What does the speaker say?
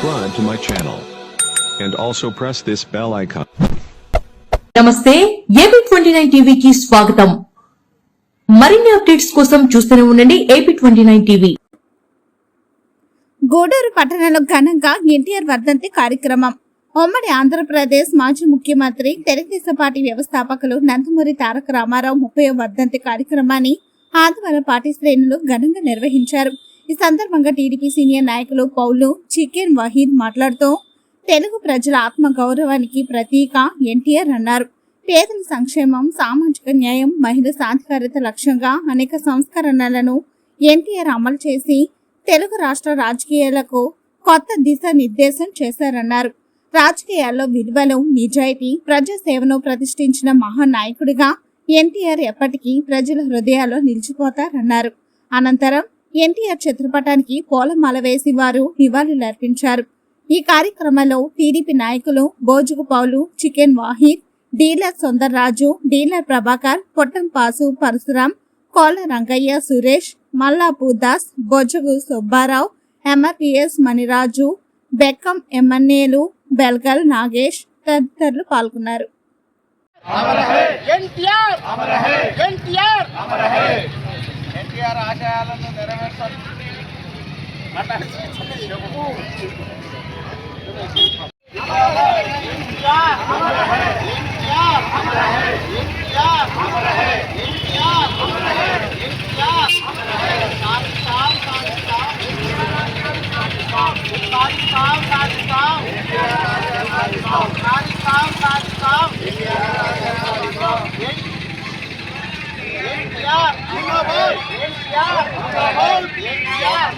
subscribe to my channel. And also press this bell icon. నమస్తే AP twenty nine టీవీకి స్వాగతం మరిన్ని updates కోసం చూస్తూనే ఉండండి AP twenty nine TV Gudur పట్టణంలో ఘనంగా ఎన్టీఆర్ వర్ధంతి కార్యక్రమం ఉమ్మడి ఆంధ్రప్రదేశ్ మాజీ ముఖ్యమంత్రి తెలుగుదేశం పార్టీ వ్యవస్థాపకులు నందమూరి తారక రామారావు ముప్పై వర్ధంతి కార్యక్రమాన్ని ఆదివారం పార్టీ శ్రేణులు ఘనంగా నిర్వహించారు ఈ సందర్భంగా టీడీపీ సీనియర్ నాయకులు పౌలు చికెన్ వహీద్ మాట్లాడుతూ తెలుగు ప్రజల ఆత్మ గౌరవానికి ప్రతీక ఎన్టీఆర్ అన్నారు. పేదల సంక్షేమం సామాజిక న్యాయం మహిళ సాధికారత లక్ష్యంగా అనేక సంస్కరణలను ఎన్టీఆర్ అమలు చేసి తెలుగు రాష్ట్ర రాజకీయాలకు కొత్త దిశ నిర్దేశం చేశారన్నారు. రాజకీయాల్లో విలువలు నిజాయితీ ప్రజాసేవను ప్రతిష్ఠించిన మహానాయకుడిగా ఎన్టీఆర్ ఎప్పటికీ ప్రజల హృదయాల్లో నిలిచిపోతారన్నారు. అనంతరం ఎన్టీఆర్ చిత్రపటానికి పూలమాల వేసి వారు నివాళులర్పించారు ఈ కార్యక్రమంలో టీడీపీ నాయకులు Bojugu Paulu chicken Wahid dealer Sundarraju dealer Prabhakar Pottampasu Parasuram Kola Rangaiah Suresh Mallapu Das Bojjagu Subbarao MRPS Maniraju Bekkam ఎమ్మెల్యేలు బెల్గల్ నాగేష్ తదితరులు పాల్గొన్నారు. ఎన్టీఆర్! ఆశయాలను నెరవేర్చాలి ఎన్టీఆర్ జిందాబాద్ ఎన్టీఆర్ జిందాబాద్ ఎన్టీఆర్ జిందాబాద్ ఎన్టీఆర్